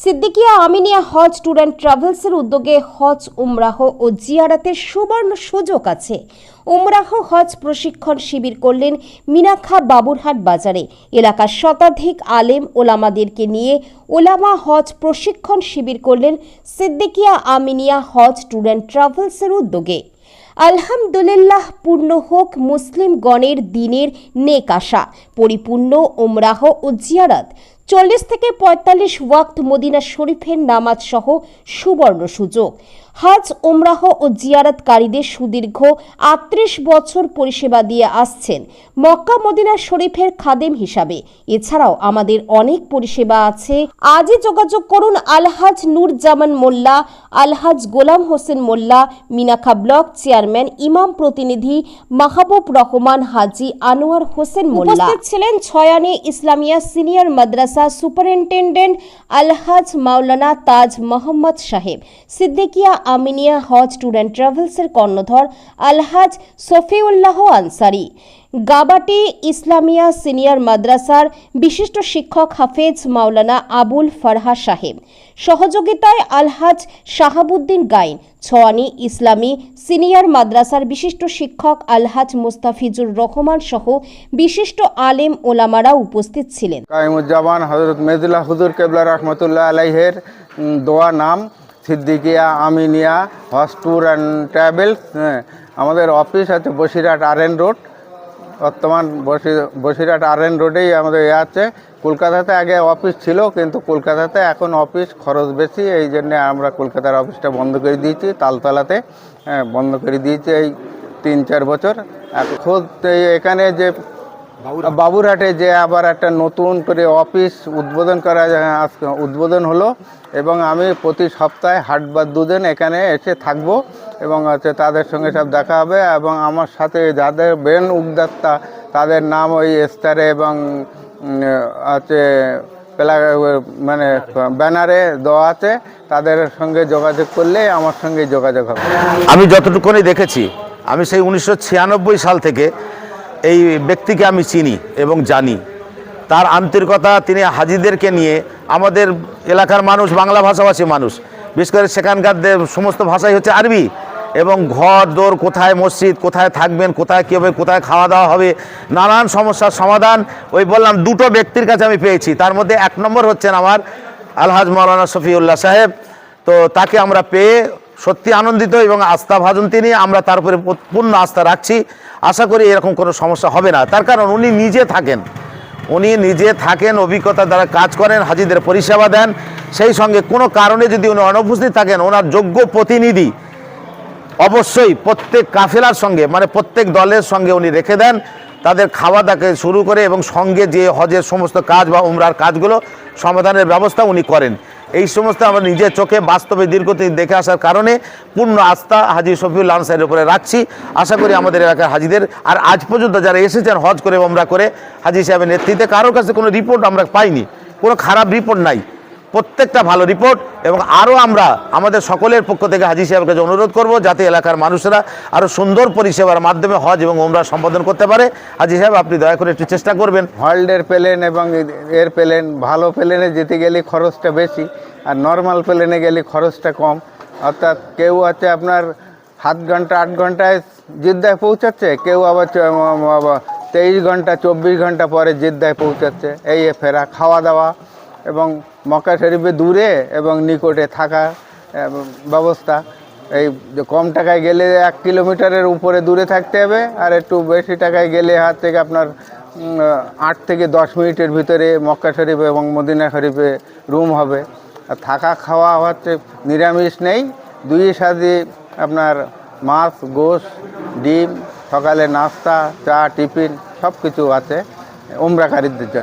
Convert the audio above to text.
Siddiqia Aminia Hodge tour and ট্রাভেলসের উদ্যোগে হজ, উমরাহ ও জিয়ারাতের সুবর্ণ সুযোগ আছে। উমরাহ হজ প্রশিক্ষণ শিবির করলেন মিনাখা বাবুরহাট বাজারে। এলাকার শতাধিক আলেম ওলামাদেরকে নিয়ে ওলামা হজ প্রশিক্ষণ শিবির করলেন সিদ্দিকিয়া আমিনিয়া হজ ট্যুর অ্যান্ড ট্রাভেলসের উদ্যোগে। আলহামদুলিল্লাহ, পূর্ণ হোক মুসলিমগণের দিনের নেক আশা, পরিপূর্ণ ওমরাহ ও জিয়ারাত। চল্লিশ থেকে পঁয়তাল্লিশ ওয়াক্ত মদিনা শরীফের নামাজ সহ সুবর্ণ সুযোগ। হজ ওমরাহ ও জিয়ারতকারীদের সুদীর্ঘ আটত্রিশ বছর পরিষেবা দিয়ে আসছেন মক্কা মদিনা শরীফের খাদেম হিসাবে। এছাড়াও আমাদের অনেক পরিষেবা আছে। আজই যোগাযোগ করুন আলহাজ নূর জামান মোল্লা, আলহাজ গোলাম হোসেন মোল্লা, মিনাখা ব্লক চেয়ারম্যান, ইমাম প্রতিনিধি, মাহবুব রহমান হাজি, আনোয়ার হোসেন মোল্লা। ছিলেন Chhayani Islamia senior Madrasa superintendent Alhaj Maulana Taj Mohammad Saheb Siddiqiya Aminiya Hajj tour and ট্রাভেলসের কর্ণধর আলহাজ সফিউল্লাহ আনসারি গাবাটি ইসলামিয়া সিনিয়র মাদ্রাসার বিশিষ্ট শিক্ষক হাফেজ মাওলানা আবুল ফারহা সাহেব। সহযোগিতায় আলহাজ শাহাবুদ্দিন গাইন ছোয়ানি ইসলামী সিনিয়র মাদ্রাসার বিশিষ্ট শিক্ষক আলহাজ মুস্তাফিজুর রহমান সহ বিশিষ্ট আলেম ওলামারা উপস্থিত ছিলেন। কাইমুজ্জামান হজরত মেদুল্লাহ হুজুর কেবলা রহমতুল্লাহ আলাইহের দোয়া নাম সিদ্দিকিয়া আমিনিয়া হজ ট্যুর অ্যান্ড ট্রাভেলস হ্যাঁ, আমাদের অফিস আছে বসিরহাট আর রোড। বর্তমান বসি- বসিরহাট আর এন রোডেই আমাদের এ আছে। কলকাতাতে আগে অফিস ছিল কিন্তু কলকাতাতে এখন অফিস খরচ বেশি এই জন্যে আমরা কলকাতার অফিসটা বন্ধ করে দিয়েছি তালতলাতে হ্যাঁ, বন্ধ করে দিয়েছি এই তিন চার বছর। এখন এখানে যে বাবুরহাটে। যে আবার একটা নতুন করে অফিস উদ্বোধন করা আজকে উদ্বোধন হলো এবং আমি প্রতি সপ্তাহে হাট বা দুদিন এখানে এসে থাকব এবং হচ্ছে তাদের সঙ্গে সব দেখা হবে এবং আমার সাথে যাদের বেন উদ্যোক্তা তাদের নাম ওই স্তরে এবং আছে প্লা মানে ব্যানারে দেওয়া আছে তাদের সঙ্গে যোগাযোগ করলে আমার সঙ্গে যোগাযোগ হবে। আমি যতটুকুনি দেখেছি আমি সেই উনিশশো ছিয়ানব্বই সাল থেকে এই ব্যক্তিকে আমি চিনি এবং জানি। তার আন্তরিকতা তিনি হাজিদেরকে নিয়ে আমাদের এলাকার মানুষ, বাংলা ভাষাভাষী মানুষ, বিশেষ করে সেখানকার সমস্ত ভাষাই হচ্ছে আরবি এবং ঘর, দোর, কোথায় মসজিদ, কোথায় থাকবেন, কোথায় কী হবে, কোথায় খাওয়া দাওয়া হবে, নানান সমস্যার সমাধান ওই বললাম দুটো ব্যক্তির কাছে আমি পেয়েছি। তার মধ্যে এক নম্বর হচ্ছেন আমার আলহাজ মৌলানা শফিউল্লাহ সাহেব। তো তাকে আমরা পেয়ে সত্যি আনন্দিত এবং আস্থা ভাজন তিনি। আমরা তার উপরে পূর্ণ আস্থা রাখছি। আশা করি এরকম কোনো সমস্যা হবে না। তার কারণ উনি নিজে থাকেন। উনি নিজে থাকেন অভিজ্ঞতা দ্বারা কাজ করেন, হাজিদের পরিষেবা দেন। সেই সঙ্গে কোনো কারণে যদি উনি অনুপস্থিত থাকেন, ওনার যোগ্য প্রতিনিধি অবশ্যই প্রত্যেক কাফেলার সঙ্গে মানে প্রত্যেক দলের সঙ্গে উনি রেখে দেন। তাদের খাওয়া দাকে শুরু করে এবং সঙ্গে যে হজের সমস্ত কাজ বা উমরার কাজগুলো সমাধানের ব্যবস্থা উনি করেন। এই সমস্ত আমরা নিজের চোখে বাস্তবে দীর্ঘদিন দেখে আসার কারণে পূর্ণ আস্থা হাজি শফিউল আনসারের উপরে রাখছি। আশা করি আমাদের এলাকার হাজিদের, আর আজ পর্যন্ত যারা এসেছেন, হজ করে আমরা করে, হাজি সাহেবের নেতৃত্বে কারোর কাছে কোনো রিপোর্ট আমরা পাইনি। কোনো খারাপ রিপোর্ট নাই। প্রত্যেকটা ভালো রিপোর্ট এবং আরও আমরা আমাদের সকলের পক্ষ থেকে হাজি সাহেবের কাছে অনুরোধ করব যাতে এলাকার মানুষেরা আরও সুন্দর পরিষেবার মাধ্যমে হজ এবং ওমরা সম্পাদন করতে পারে। হাজি সাহেব, আপনি দয়া করে একটু চেষ্টা করবেন। ওয়ার্ল্ডের প্লেন এবং এর প্লেন ভালো প্লেনে যেতে গেলে খরচটা বেশি, আর নর্মাল প্লেনে গেলে খরচটা কম। অর্থাৎ কেউ আছে আপনার সাত ঘণ্টা, আট ঘন্টায় জিদ্দায় পৌঁছাচ্ছে, কেউ আবার তেইশ ঘণ্টা, চব্বিশ ঘণ্টা পরে জিদ্দায় পৌঁছাচ্ছে। এই ফেরা, খাওয়া দাওয়া এবং মক্কা শরীফে দূরে এবং নিকটে থাকা ব্যবস্থা। এই কম টাকায় গেলে এক কিলোমিটারের উপরে দূরে থাকতে হবে, আর একটু বেশি টাকায় গেলে হাত থেকে আপনার আট থেকে দশ মিনিটের ভিতরে মক্কা শরীফ এবং মদিনা শরীফে রুম হবে। আর থাকা খাওয়া হচ্ছে নিরামিষ নেই, দুই সাথে আপনার মাছ, গোশ, ডিম, সকালে নাস্তা, চা, টিফিন সব কিছু আছে, উমরাকারীদের জন্য।